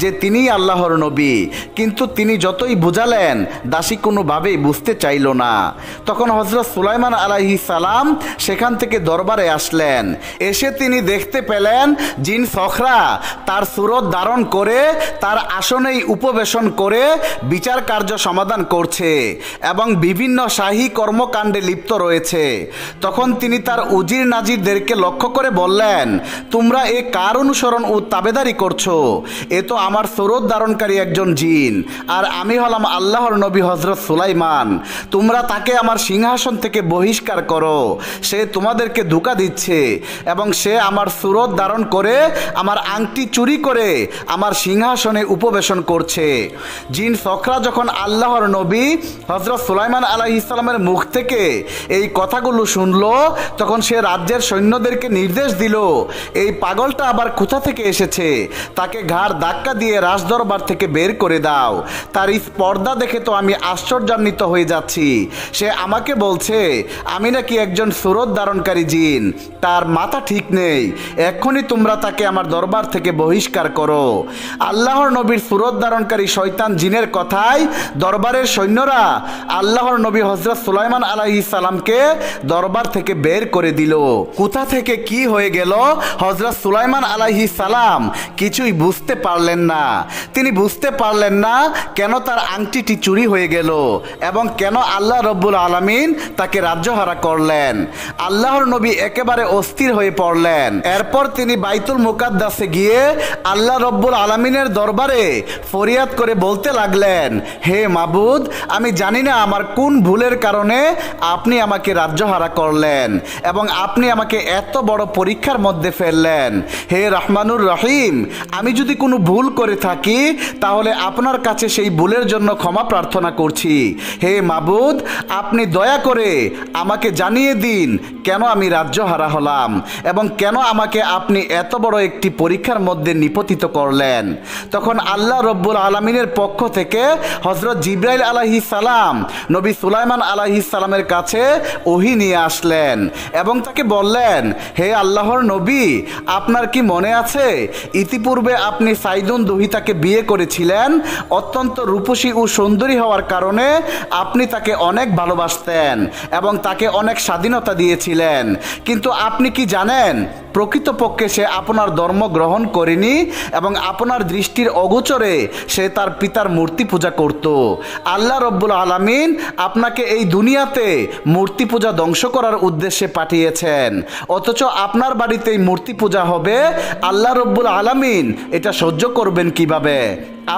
যে তিনি আল্লাহর নবী, কিন্তু তিনি যতই বুঝালেন, দাসী কোনোভাবেই বুঝতে চাইল না। তখন হজরত সুলাইমান আলাহি সালাম সেখান থেকে দরবারে আসলেন। এসে তিনি দেখতে পেলেন জিন সখরা তার সুরত ধারণ করে, তার আসনেই উপবেশন করে বিচার কার্য সমাধান করছে এবং বিভিন্ন শাহী কর্মকাণ্ডে লিপ্ত রয়েছে। তখন তিনি তার উজির নাজিরদেরকে লক্ষ্য করে বললেন, তোমরা এ কার অনুসরণ ও তাবেদারি করছ? এ তো আমার সুরত ধারণকারী একজন জিন। আর আমি হলাম আল্লাহর নবী হজরত সুলাইমান। তোমরা তাকে আমার সিংহাসন থেকে বহিষ্কার করো। সে তোমাদেরকে ধোকা দিচ্ছে এবং সে আমার সুরত ধারণ করে, আমার আংটি চুরি করে আমার সিংহাসনে উপবেশন করছে। জিন সখরা যখন আল্লাহর নবী হজরত সুলাইমান আলাহ ইসলামের মুখ থেকে এই কথাগুলো শুনলো, তখন সে রাজ্যের সৈন্যদেরকে নির্দেশ দিল, এই পাগলটা আবার কোথা থেকে এসেছে? তাকে ঘাড় ধাক্কা দিয়ে রাজদরবার থেকে বের করে দাও। তার স্পর্ধা দেখে তো আমি আশ্চর্যান্বিত হয়ে যাচ্ছি। সে আমাকে বলছে, আমি নাকি একজন সুরত ধারণকারী জিন। তার মাথা ঠিক নেই। এক্ষুনি তোমরা তাকে আমার দরবার থেকে বহিষ্কার করো। আল্লাহর নবীর সুরত ধারণকারী শয়তান জিনের কথায়, দরবারের সৈন্যরা আল্লাহর নবী হজরত সুলাইমান আলাহি সালামকে দরবার থেকে বের করে দিল। কোথা থেকে কি হয়ে গেল? হজরত সুলাইমান আলাহি সালাম কিছুই বুঝতে পারলেন না। তিনি বুঝতে পারলেন না কেন তার আংটিটি চুরি হয়ে গেল এবং কেন আল্লাহ রব্বুল আলমিন তাকে রাজ্যহারা করলেন। আল্লাহর নবী একেবারে অস্থির হয়ে পড়লেন। এরপর তিনি বাইতুল মুকাদ্দাসে গিয়ে আল্লাহ রব্বুল আলমিনের দরবারে ফরিয়াদ করে বলতে লাগলেন, হে মাবুদ, আমি জানি না আমার কোন ভুলের কারণে আপনি আমাকে রাজ্যহারা করলেন এবং আপনি আমাকে এত বড় পরীক্ষার মধ্যে ফেললেন। হে রহমানুর রহিম, আমি যদি কোনো ভুল করে থাকি, তাহলে আপনার কাছে সেই ভুলের জন্য ক্ষমা প্রার্থনা করছি। হে মাবুদ, আপনি দয়া করে আমাকে জানিয়ে দিন কেন আমি রাজ্য হারা হলাম এবং কেন আমাকে আপনি এত বড় একটি পরীক্ষার মধ্যে নিপতিত করলেন। তখন আল্লাহ রব্বুল আলমিনের পক্ষ থেকে হজরত জিব্রাইল আলাহি সালাম, নবী সুলাইমান আলাহি সালামের কাছে ওহি নিয়ে আসলেন এবং তাকে বললেন, হে আল্লাহর নবী, আপনার কি মনে আছে? ইতিপূর্বে আপনি সাইদুন দহিতাকে বিয়ে করেছিলেন, অত্যন্ত রূপসী ও সুন্দরী হওয়ার কারণে আপনি তাকে অনেক ভালোবাসতেন এবং তাকে অনেক স্বাধীনতা দিয়েছিলেন। কিন্তু আপনি কি জানেন প্রকৃতপক্ষে সে আপনার ধর্ম গ্রহণ করেনি এবং আপনার দৃষ্টির অগোচরে সে তার পিতার মূর্তি পূজা করত। আল্লাহ রব্বুল আলমিন আপনাকে এই দুনিয়াতে মূর্তি পূজা ধ্বংস করার উদ্দেশ্যে পাঠিয়েছেন। অথচ আপনার বাড়িতেই মূর্তি পূজা হবে। আল্লাহ রব্বুল আলমিন এটা সহ্য করবেন কীভাবে?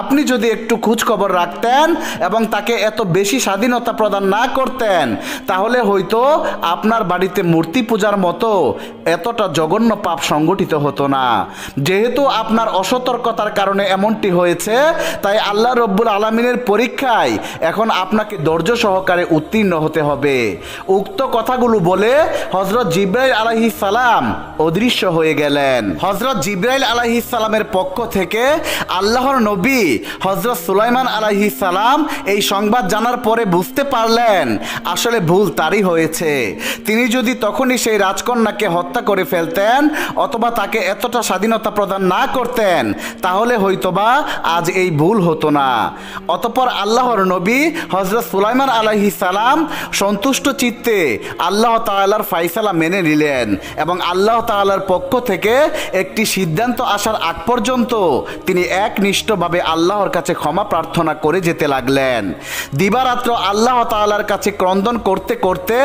আপনি যদি একটু খোঁজ খবর রাখতেন এবং তাকে এত বেশি স্বাধীনতা প্রদান না করতেন, তাহলে হয়তো আপনার বাড়িতে মূর্তি পূজার মতো এতটা জঘন্য পাপ সংগঠিত হতো না। যেহেতু আপনার অসতর্কতার কারণে এমনটি হয়েছে, তাই আল্লাহ রব্বুল আলমিনের পরীক্ষায় এখন আপনাকে ধৈর্য সহকারে উত্তীর্ণ হতে হবে। উক্ত কথাগুলো বলে হজরত জিব্রাইল আলাহি সালাম অদৃশ্য হয়ে গেলেন। হজরত জিব্রাইল আলাহি সালামের পক্ষ থেকে আল্লাহর নবী হজরত সুলাইমান আলাহি সালাম এই সংবাদ জানার পরে বুঝতে পারলেন, আসলে ভুল তারই হয়েছে। তিনি যদি তখনই সেই রাজকন্যাকে হত্যা করে ফেলতেন অথবা তাকে এতটা স্বাধীনতা প্রদান না করতেন, তাহলে হয়তোবা আজ এই ভুল হতো না। অতপর আল্লাহর নবী হজরত সুলাইমান আলাহি সালাম সন্তুষ্ট চিত্তে আল্লাহ তাআলার ফাইসালা মেনে নিলেন এবং আল্লাহ তাআলার পক্ষ থেকে একটি সিদ্ধান্ত আসার আগ পর্যন্ত তিনি একনিষ্ঠভাবে আল্লাহর কাছে ক্ষমা প্রার্থনা করে যেতে লাগলেন। দিবারাত্র আল্লাহ তাআলার কাছে ক্রন্দন করতে করতে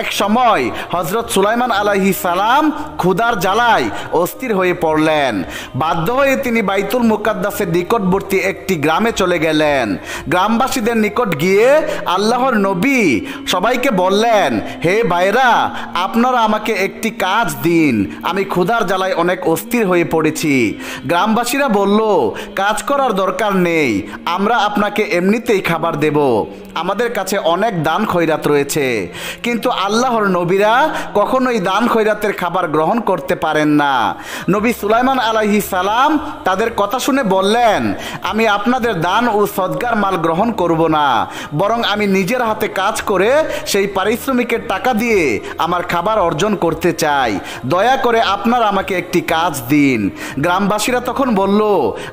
এক সময় হজরত সুলাইমান আলাহি সালাম ক্ষুদার জ্বালায় অস্থির হয়ে পড়লেন। বাধ্য হয়ে তিনি বাইতুল মুকাদ্দাসের নিকটবর্তী একটি গ্রামে চলে গেলেন। গ্রামবাসীদের নিকট গিয়ে আল্লাহর নবী সবাইকে বললেন, হে ভাইরা আপনারা আমাকে একটি কাজ দিন। আমি ক্ষুধার জ্বালায় অনেক অস্থির হয়ে পড়েছি। গ্রামবাসীরা বলল, কাজ করার দরকার নেই। আমরা আপনাকে এমনিতেই খাবার দেব। আমাদের কাছে অনেক দান খৈরাত রয়েছে। কিন্তু আল্লাহর নবীরা কখনোই দান খৈরাতের খাবার গ্রহণ করতে পারেন না। নবী সুলাইমান আলাইহি সালাম তাদের কথা শুনে বললেন, আমি আপনাদের দান ও সদগার মাল গ্রহণ করব না। বরং আমি নিজের হাতে কাজ করে সেই পারিশ্রমিকের টাকা দিয়ে আমার খাবার অর্জন করতে চাই। দয়া করে আপনারা আমাকে একটি কাজ দিন। গ্রামবাসীরা তখন বলল,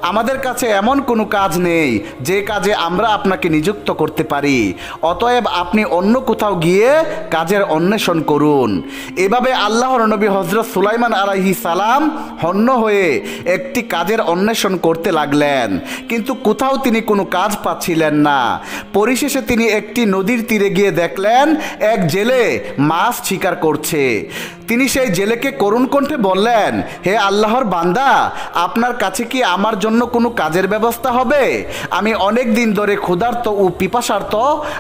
আমাদের কাছে এমন কোনো কাজ নেই যে কাজে আমরা আপনাকে নিযুক্ত করতে পারি। অতএব আপনি অন্য কোথাও গিয়ে কাজের অন্বেষণ করুন। এভাবে আল্লাহর নবী হজরত সুলাইমান আলাইহি সালাম হন্য হয়ে একটি কাজের অন্বেষণ করতে লাগলেন। কিন্তু কোথাও তিনি কোনো কাজ পাচ্ছিলেন না। পরিশেষে তিনি একটি নদীর তীরে গিয়ে দেখলেন, এক জেলে মাছ শিকার করছে। তিনি সেই জেলেকে করুণ কণ্ঠে বললেন, হে আল্লাহর বান্দা, আপনার কাছে কি আমার জন্য কোনো কাজের ব্যবস্থা হবে। আমি অনেক দিন ধরে ক্ষুধার্ত ও পিপাসার্ত,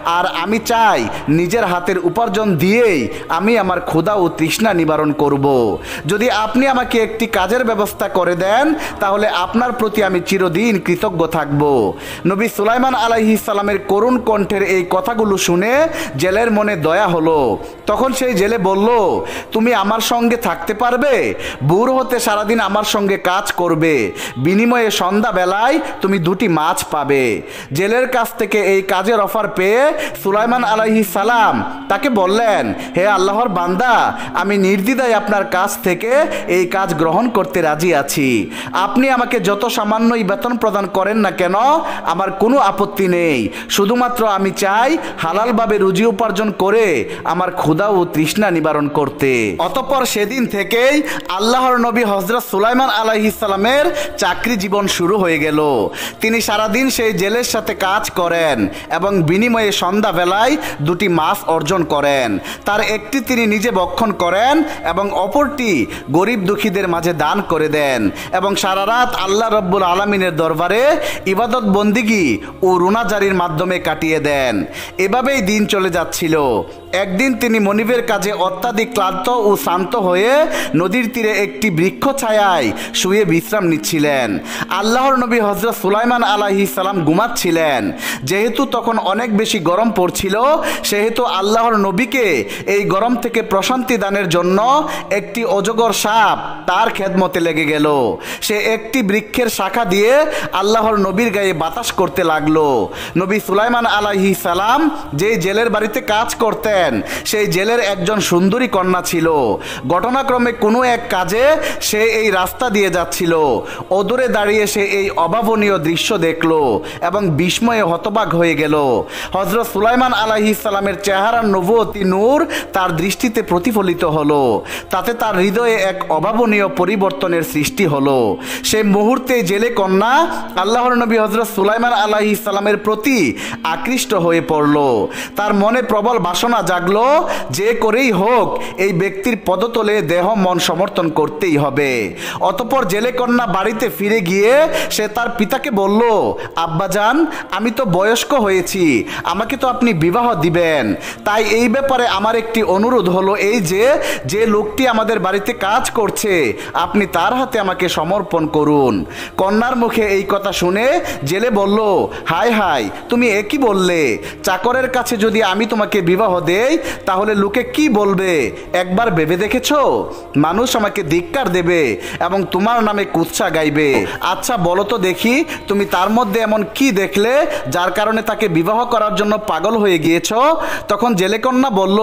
আর আমি চাই নিজের হাতের উপার্জন দিয়েই আমি আমার ক্ষুধা ও তৃষ্ণা নিবারণ করব। যদি আপনি আমাকে একটি কাজের ব্যবস্থা করে দেন, তাহলে আপনার প্রতি আমি চিরদিন কৃতজ্ঞ থাকব। নবী সুলাইমান আলাইহি সালামের করুণ কণ্ঠের এই কথাগুলো শুনে জেলের মনে দয়া হলো। তখন সেই জেলে বলল, তুমি আমার সঙ্গে থাকতে পারবে? বুড় হতে সারাদিন আমার সঙ্গে কাজ করবে। বিনিময়ে সন্ধ্যা বেলায় তুমি দুটি মাছ পাবে। জেলের কাছ থেকে এই কাজের অফার পেয়ে সুলাইমান আলাইহি সালাম তাকে বললেন, হে আল্লাহর বান্দা, আমি নির্দ্বিধায় আপনার কাছ থেকে এই কাজ গ্রহণ করতে রাজি আছি। আপনি আমাকে যত সামান্যই বেতন প্রদান করেন না কেন, আমার কোনো আপত্তি নেই। শুধুমাত্র আমি চাই হালালভাবে রুজি উপার্জন করে আমার ক্ষুধা ও তৃষ্ণা নিবারণ করতে। অতপর সেদিন থেকেই আল্লাহর নবী হজরত সুলাইমান আলাইহিস সালামের চাকরি জীবন শুরু হয়ে গেল। তিনি সারাদিন সেই জেলের সাথে কাজ করেন এবং বিনিময়ে সন্ধ্যাবেলায় দুটি মাছ অর্জন করেন। তার একটি তিনি নিজে বক্ষণ করেন এবং অপরটি গরিব দুঃখীদের মাঝে দান করে দেন এবং সারা রাত আল্লাহ রব্বুল আলমিনের দরবারে ইবাদত বন্দিগি ও রুনাজারির মাধ্যমে কাটিয়ে দেন। এভাবেই দিন চলে যাচ্ছিল। একদিন তিনি মনিবের কাজে অত্যাধিক ক্লান্ত ও শান্ত হয়ে নদীর তীরে একটি বৃক্ষ ছায়ায় শুয়ে বিশ্রাম নিচ্ছিলেন। আল্লাহর নবী হজরত সুলাইমান আলাহি সালাম ঘুমাচ্ছিলেন। যেহেতু তখন অনেক বেশি গরম পড়ছিল, সেহেতু আল্লাহর নবীকে এই গরম থেকে প্রশান্তি দানের জন্য একটি অজগর সাপ তার খেদমতে লেগে গেল। সে একটি বৃক্ষের শাখা দিয়ে আল্লাহর নবীর গায়ে বাতাস করতে লাগল। নবী সুলাইমান আলাহি সালাম যে জেলের বাড়িতে কাজ করতেন সেই জেলের একজন সুন্দরী কন্যা ছিল। ঘটনাক্রমে কোনো এক কাজে সে এই রাস্তা দিয়ে যাচ্ছিল। অদূরে দাঁড়িয়ে সে এই অভাবনীয় দৃশ্য দেখল এবং বিস্ময়ে হতবাক হয়ে গেল। হজরত সুলাইমান আলাহি সালামের চেহারার নবতী নূর তার দৃষ্টিতে প্রতিফলিত হলো। তাতে তার হৃদয়ে এক অভাবনীয় পরিবর্তনের সৃষ্টি হলো। সে মুহূর্তে জেলে কন্যা আল্লাহর নবী হজরত সুলাইমান আলাহি সালামের প্রতি আকৃষ্ট হয়ে পড়ল। তার মনে প্রবল বাসনা জাগলো, যে করেই হোক, এই ব্যক্তির পদতলে দেহ মন সমর্থন করতেই হবে। অতপর জেলে কন্যা বাড়িতে ফিরে গিয়ে সে তার পিতাকে বলল আব্বাজান আমি তো বয়স্ক হয়েছি, আমাকে তো আপনি বিবাহ দিবেন। তাই এই ব্যাপারে আমার একটি অনুরোধ হলো এই যে যে লোকটি আমাদের বাড়িতে কাজ করছে, আপনি তার হাতে আমাকে সমর্পণ করুন। কন্যার মুখে এই কথা শুনে জেলে বলল হাই হাই তুমি একই বললে? চাকরের কাছে যদি আমি তোমাকে বিবাহ দেই তাহলে লোকে কি বলবে? একবার ভেবে দেখেছ? মানুষ আমাকে ধিক্কার দেবে এবং তোমার নামে কুৎসা গাইবে। আচ্ছা বলো তো দেখি, তুমি তার মধ্যে এমন কি দেখলে, যার কারণে তাকে বিবাহ করার জন্য পাগল হয়ে গিয়েছ? তখন জেলেকন্যা বলল,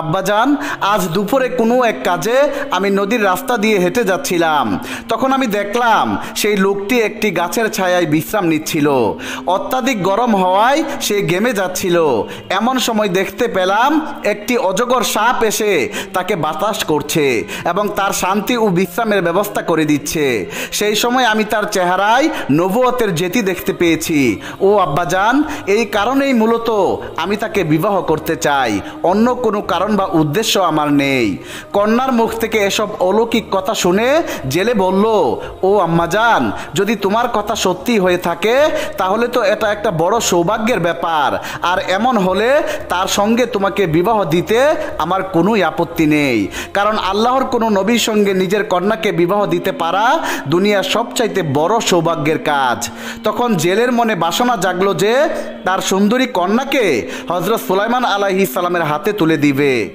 আব্বাজান, আজ দুপুরে কোনো এক কাজে আমি নদীর রাস্তা দিয়ে হেঁটে যাচ্ছিলাম। তখন আমি দেখলাম, সেই লোকটি একটি গাছের ছায়ায় বিশ্রাম নিচ্ছিল। অত্যাধিক গরম হওয়ায় সে গেমে যাচ্ছিল। এমন সময় দেখতে পেলাম একটি অজগর সাপ এসে তাকে বাতাস করছে এবং তার শান্তি ও বিশ্রামের ব্যবস্থা করে দিচ্ছে। সেই সময় আমি তার চেহারায় নবুয়তের জেতি দেখতে পেয়েছি। ও আব্বাজান, এই কারণেই মূলত আমি তাকে বিবাহ করতে চাই। অন্য কোনো কারণ বা উদ্দেশ্য আমার নেই। কন্যার মুখ থেকে এসব অলৌকিক কথা শুনে জেলে বলল, ও আম্মাজান, যদি তোমার কথা সত্যি হয়ে থাকে, তাহলে তো এটা একটা বড় সৌভাগ্যের ব্যাপার। আর এমন হলে তার সঙ্গে তোমাকে বিবাহ দিতে আমার কোনো আপত্তি নেই। কারণ আল্লাহর কোনো নবীর সঙ্গে নিজের কন্যাকে বিবাহ দিতে পারা দুনিয়ার সবচাইতে বড় সৌভাগ্যের কাজ। তখন জেলের মনে বাসনা জাগলো যে তার সুন্দরী কন্যাকে হজরত সুলাইমান আলাইহিস সালামের হাতে তুলে দিবে।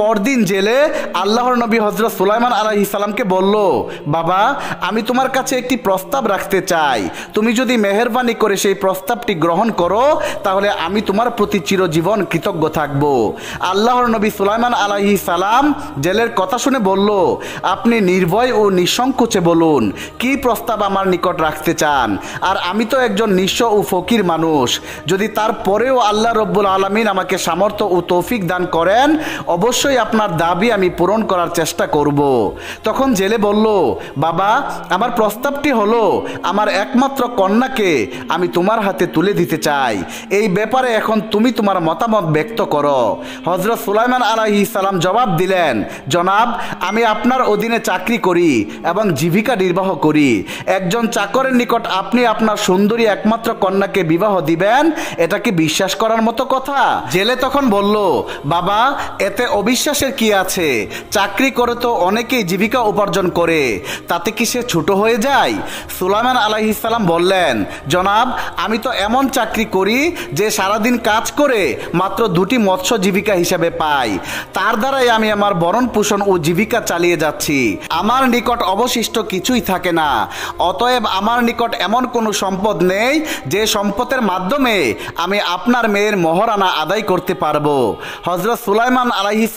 পরদিন জেলে আল্লাহর নবী হজরত সুলাইমান আলাহি সালামকে বলল, বাবা, আমি তোমার কাছে একটি প্রস্তাব রাখতে চাই। তুমি যদি মেহরবানি করে সেই প্রস্তাবটি গ্রহণ করো, তাহলে আমি তোমার প্রতি চিরজীবন কৃতজ্ঞ থাকব। আল্লাহর নবী সুলাইমান আলাহি সালাম জেলের কথা শুনে বলল, আপনি নির্ভয় ও নিঃসংকোচে বলুন, কি প্রস্তাব আমার নিকট রাখতে চান? আর আমি তো একজন নিঃস্ব ও ফকির মানুষ। যদি তারপরেও আল্লাহ রব্বুল আলমিন আমাকে সামর্থ্য ও তৌফিক দান করেন, অবশ্যই আপনার দাবি আমি পূরণ করার চেষ্টা করব। তখন জেলে বলল, বাবা, আমার প্রস্তাবটি হলো, আমার একমাত্র কন্যাকে আমি তোমার হাতে তুলে দিতে চাই। এই ব্যাপারে এখন তুমি তোমার মতামত ব্যক্ত করো। হজরত সুলাইমান আলাহি সালাম জবাব দিলেন, জনাব, আমি আপনার অধীনে চাকরি করি এবং জীবিকা নির্বাহ করি। একজন চাকরের নিকট আপনি আপনার সুন্দরী একমাত্র কন্যাকে বিবাহ দিবেন, এটা কি বিশ্বাস করার মতো কথা? জেলে তখন বলল, বাবা, এতে অবিশ্বাসের কি আছে? চাকরি করে তো অনেকেই জীবিকা উপার্জন করে, তাতে কি সে ছোট হয়ে যায়? সুলাইমান আলাইহিসাল্লাম বললেন, জনাব, আমি তো এমন চাকরি করি যে সারাদিন কাজ করে মাত্র দুটি মৎস্য জীবিকা হিসেবে পাই। তার দ্বারাই আমি আমার বরণ পোষণ ও জীবিকা চালিয়ে যাচ্ছি। আমার নিকট অবশিষ্ট কিছুই থাকে না। অতএব আমার নিকট এমন কোনো সম্পদ নেই যে সম্পদের মাধ্যমে আমি আপনার মেয়ের মহারানা আদায় করতে পারব। হজরত সুলাইমান আলাইহিস